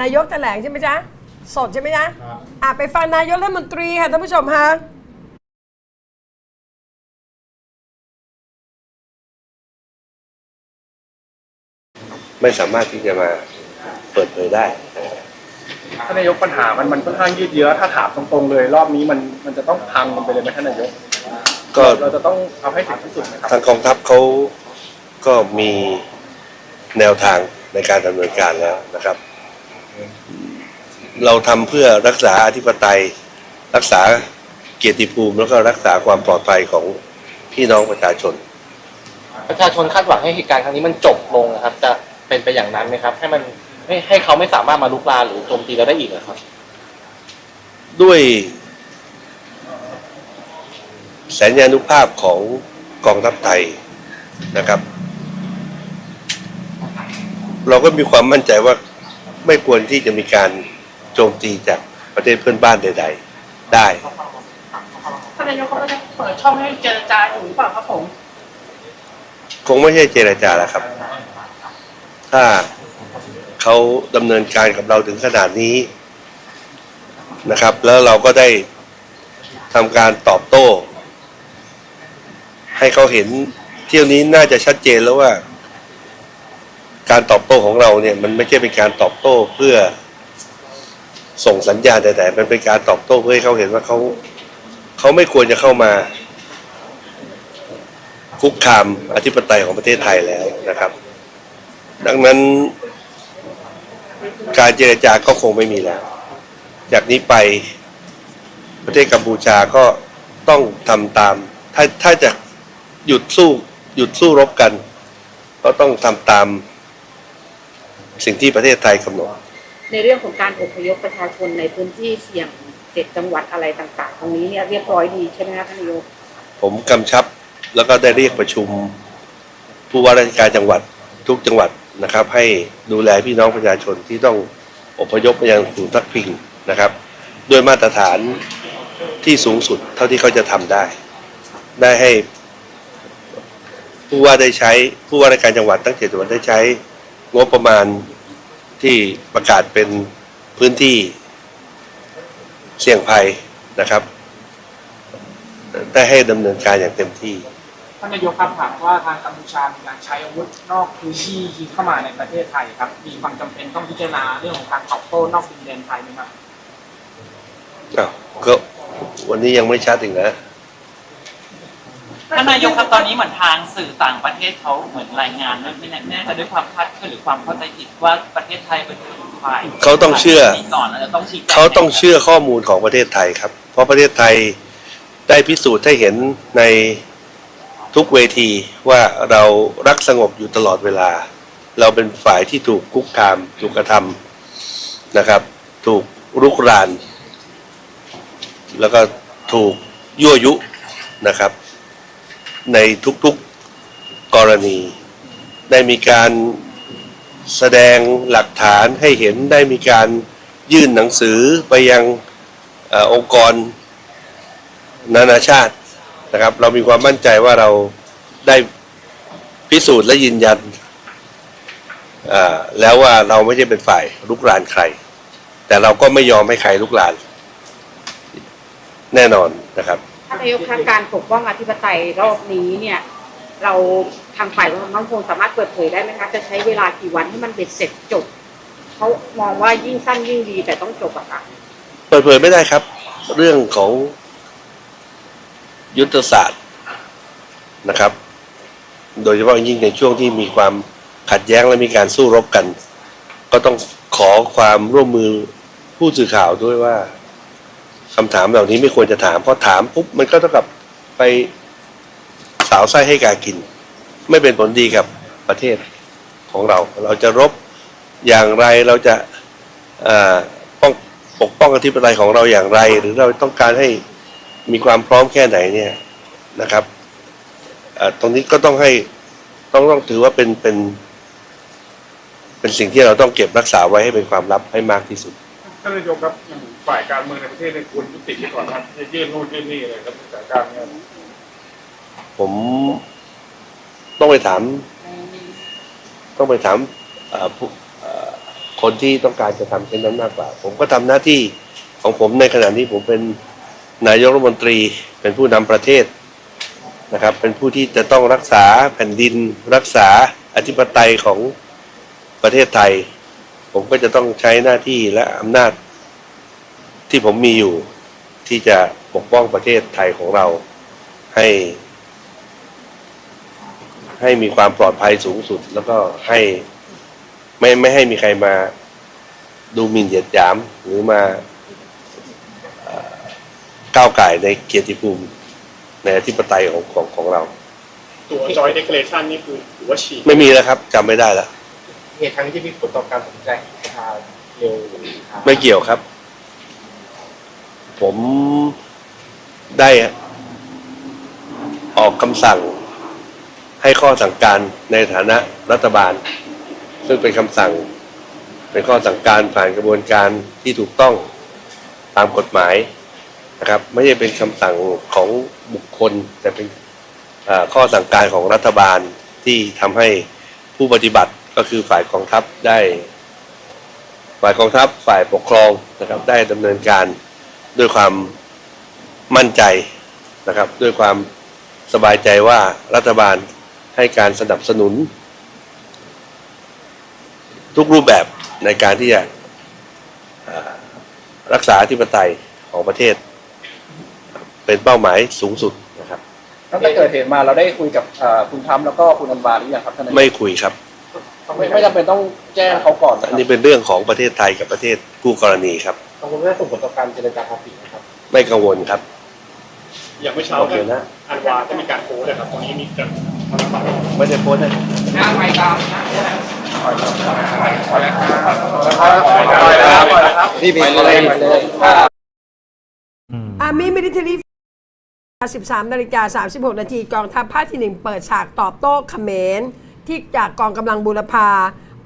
นายกแถลงใช่ไหมจ๊ะ สดใช่ไหมจ๊ะครับอะไปฟังนายกรัฐมนตรีค่ะท่านผู้ชมฮะไม่สามารถที่จะมาเปิดเผยได้นะครับท่านนายกปัญหามันมันค่อนข้างยืดเยื้อถ้าถามตรงๆเลย รอบนี้มันมันจะต้องพังกันไปเลยไหมท่านนายก ก็เราจะต้องเอาให้ถึงที่สุดนะครับทางกองทัพเขาก็มีแนวทางในการดำเนินการแล้วนะครับ เราทำเพื่อรักษาอธิปไตย รักษาเกียรติภูมิ แล้วก็รักษาความปลอดภัยของพี่น้องประชาชน ประชาชนคาดหวังให้เหตุการณ์ครั้งนี้มันจบลงนะครับ จะเป็นไปอย่างนั้นไหมครับ ให้มันให้ให้เขาไม่สามารถมาลุกลามหรือโจมตีเราได้อีกเหรอครับ ด้วยแสนยานุภาพของกองทัพไทยนะครับ เราก็มีความมั่นใจว่า ไม่ควรที่จะมีการโจมตีจากประเทศเพื่อนบ้านใด ๆ ได้ท่านนายกเขาก็จะเปิดช่องให้เจรจาอยู่หรือเปล่าครับผมคงไม่ใช่เจรจาแล้วครับ ถ้าเขาดำเนินการกับเราถึงขนาดนี้นะครับ แล้วเราก็ได้ทำการตอบโต้ ให้เขาเห็นเที่ยวนี้น่าจะชัดเจนแล้วว่า การตอบโต้ของเราเนี่ยมันไม่ใช่เป็นการตอบโต้เพื่อส่งสัญญาณใดๆมันเป็นการตอบโต้เพื่อให้เขาเห็นว่าเขาเขาไม่ควรจะเข้ามาคุกคามอธิปไตยของประเทศไทยแล้วนะครับ ดังนั้น การเจรจาก็คงไม่มีแล้ว จากนี้ไปประเทศกัมพูชาก็ต้องทำตาม ถ้าถ้าจะหยุดสู้หยุดสู้รบกัน ก็ต้องทำตาม สิ่งที่ประเทศไทยกำหนด ในเรื่องของการอพยพประชาชนในพื้นที่เสี่ยงเจ็ดจังหวัดอะไรต่างๆ ตรงนี้เนี่ยเรียบร้อยดีใช่ไหมคะท่านนายกผมกำชับแล้วก็ได้เรียกประชุม ผู้ว่าราชการจังหวัดทุกจังหวัดนะครับ ให้ดูแลพี่น้องประชาชนที่ต้องอพยพไปยังศูนย์พักพิงนะครับ ด้วยมาตรฐานที่สูงสุดเท่าที่เขาจะทำได้ ได้ให้ผู้ว่าได้ใช้ผู้ว่าราชการจังหวัดทั้งเจ็ดจังหวัดได้ใช้ งบประมาณที่ประกาศเป็นพื้นที่เสี่ยงภัยนะครับได้ให้ดำเนินการอย่างเต็มที่ท่านนายกครับถามว่าทางกัมพูชามีการใช้อาวุธนอกพื้นที่ยิงเข้ามาในประเทศไทยครับ มีความจำเป็นต้องพิจารณาเรื่องของการตอบโต้นอกดินแดนไทยไหมครับอ้าวก็วันนี้ยังไม่ชัดอีกนะ ท่านนายกครับตอนนี้เหมือนทางสื่อต่างประเทศเขาเหมือนรายงานไม่แน่แน่จะด้วยความคลาดเคลื่อนหรือความเข้าใจผิดว่าประเทศไทยเป็นฝ่ายเขาต้องเชื่อก่อนแล้วจะต้องชี้แจงเขาต้องเชื่อข้อมูลของประเทศไทยครับ เพราะประเทศไทยได้พิสูจน์ให้เห็นในทุกเวทีว่าเรารักสงบอยู่ตลอดเวลา เราเป็นฝ่ายที่ถูกคุกคาม ถูกกระทำนะครับ ถูกรุกราน แล้วก็ถูกยั่วยุนะครับ ในทุกๆกรณี ได้มีการแสดงหลักฐานให้เห็นได้มีการยื่นหนังสือไปยังอองค์กรนานาชาตินะครับ เรามีความมั่นใจว่าเราได้พิสูจน์และยืนยันแล้วว่าเราไม่ใช่เป็นฝ่ายลุกรานใคร แต่เราก็ไม่ยอมให้ใครลุกราน แน่นอนนะครับ ท่านนายกคะการปกป้องอธิปไตยรอบนี้เนี่ย เราทางฝ่ายความมั่นคงสามารถเปิดเผยได้ไหมคะจะใช้เวลากี่วันให้มันเบ็ดเสร็จจบเขามองว่ายิ่งสั้นยิ่งดีแต่ต้องจบอะค่ะเปิดเผยไม่ได้ครับ เรื่องของยุทธศาสตร์นะครับ โดยเฉพาะยิ่งในช่วงที่มีความขัดแย้งและมีการสู้รบกัน ก็ต้องขอความร่วมมือผู้สื่อข่าวด้วยว่า คำถามเหล่านี้ไม่ควรจะถามเพราะถามปุ๊บมันก็เท่ากับไปสาวไส้ให้กากิน ไม่เป็นผลดีกับประเทศของเรา เราจะรบอย่างไรเราจะอ่อป้องปกป้องอธิปไตยของเราอย่างไร หรือเราต้องการให้มีความพร้อมแค่ไหนเนี่ยนะครับตรงนี้ก็ต้องให้ต้องต้องถือว่าเป็นเป็น เป็นสิ่งที่เราต้องเก็บรักษาไว้ให้เป็นความลับให้มากที่สุด ท่านนายกครับฝ่ายการเมืองในประเทศเนี่ยควรยุติไปก่อนครับจะยื่นนู่นยื่นนี่เลยครับสถานการณ์เนี่ยผมต้องไปถาม ต้องไปถามคนที่ต้องการจะทำเช่นนั้นมากกว่า ผมก็ทำหน้าที่ของผมในขณะที่ผมเป็นนายกรัฐมนตรี เป็นผู้นำประเทศนะครับ เป็นผู้ที่จะต้องรักษาแผ่นดิน รักษาอธิปไตยของประเทศไทย ผมก็จะต้องใช้หน้าที่และอำนาจที่ผมมีอยู่ที่จะปกป้องประเทศไทยของเราให้ ให้มีความปลอดภัยสูงสุด แล้วก็ให้ไม่ไม่ให้มีใครมาดูหมิ่นเหยียดหยามหรือมาเอ่อก้าวไก่ายในเกียรติภูมิในอธิปไตยของของของเรา ตัว joint declaration นี่คือถือว่าฉีกไม่มีแล้วครับจำไม่ได้แล้ว เหตุครั้งนี้ที่มีผลต่อการตัดสินใจของประธาเร็วหรือช้าไม่เกี่ยวครับ ผมได้ออกคำสั่งให้ข้อสั่งการในฐานะรัฐบาล ซึ่งเป็นคำสั่ง เป็นข้อสั่งการผ่านกระบวนการที่ถูกต้องตามกฎหมายนะครับ ไม่ใช่เป็นคำสั่งของบุคคล แต่เป็นข้อสั่งการของรัฐบาลที่ทำให้ผู้ปฏิบัติ ก็คือฝ่ายกองทัพได้ ฝ่ายกองทัพฝ่ายปกครองนะครับ ได้ดำเนินการด้วยความมั่นใจนะครับ ด้วยความสบายใจว่ารัฐบาลให้การสนับสนุน ทุกรูปแบบในการที่จะเอ่อรักษาอธิปไตยของประเทศ เป็นเป้าหมายสูงสุดนะครับตั้งแต่เกิดเหตุมาเราได้คุยกับเอ่อคุณทรัมป์แล้วก็คุณอันบาหรือยังครับท่านนายกไม่คุยครับ ไม่ไม่จำเป็นต้องแจ้งเขาก่อนนะคอัรันบนี้เป็นเรื่องของประเทศไทยกับประเทศคู่กรณีครับ กังวลว่าส่งผลต่อการเจรจาภาษีนะครับไม่กังวลครับ อย่างเมื่อเช้าโอเคนะ อันวาก็มีการโพสต์นะครับตรงนี้มีการไม่ได้โพสต์นะหน้าไปตามนะนี่เป็นอะไรเลยอาร์มี่มิลิเทอรี่13นาฬิกา36 นาทีกองทัพภาคที่ 1 เปิดฉากตอบโต้เขมร ที่จากกองกำลังบูรพา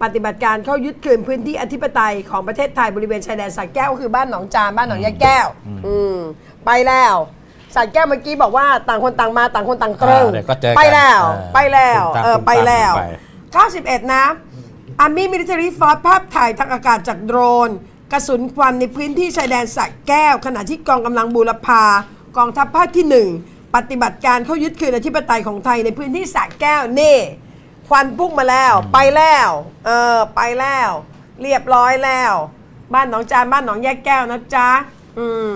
ปฏิบัติการเข้ายึดคืนพื้นที่อธิปไตยของประเทศไทยบริเวณชายแดนสระแก้วก็คือบ้านหนองจานบ้านหนองยาแก้ว อืมไปแล้วสระแก้วเมื่อกี้บอกว่าต่างคนต่างมาต่างคนต่างตรึงอ่าเดี๋ยวก็เจอกันไปแล้วอ่าไปแล้วตุ้มตามเออตุ้มตามไปแล้ว ไป 91 นะ อาร์มี่มิลิเ a อรี่ฟอร์ภาพถ่ายทางอากาศจากโดรน กระสุนควันในพื้นที่ชายแดนสระแก้ว ขณะที่กองกำลังบูรพากองทัพภาคที่ 1 ปฏิบัติการเข้ายึดคืนอธิปไตยของไทยในพื้นที่สระแก้ว นี่ ควันพุ่งมาแล้ว ไปแล้ว เออ ไปแล้ว เรียบร้อยแล้ว บ้านหนองจานบ้านหนองแยกแก้วนะจ๊ะ อืม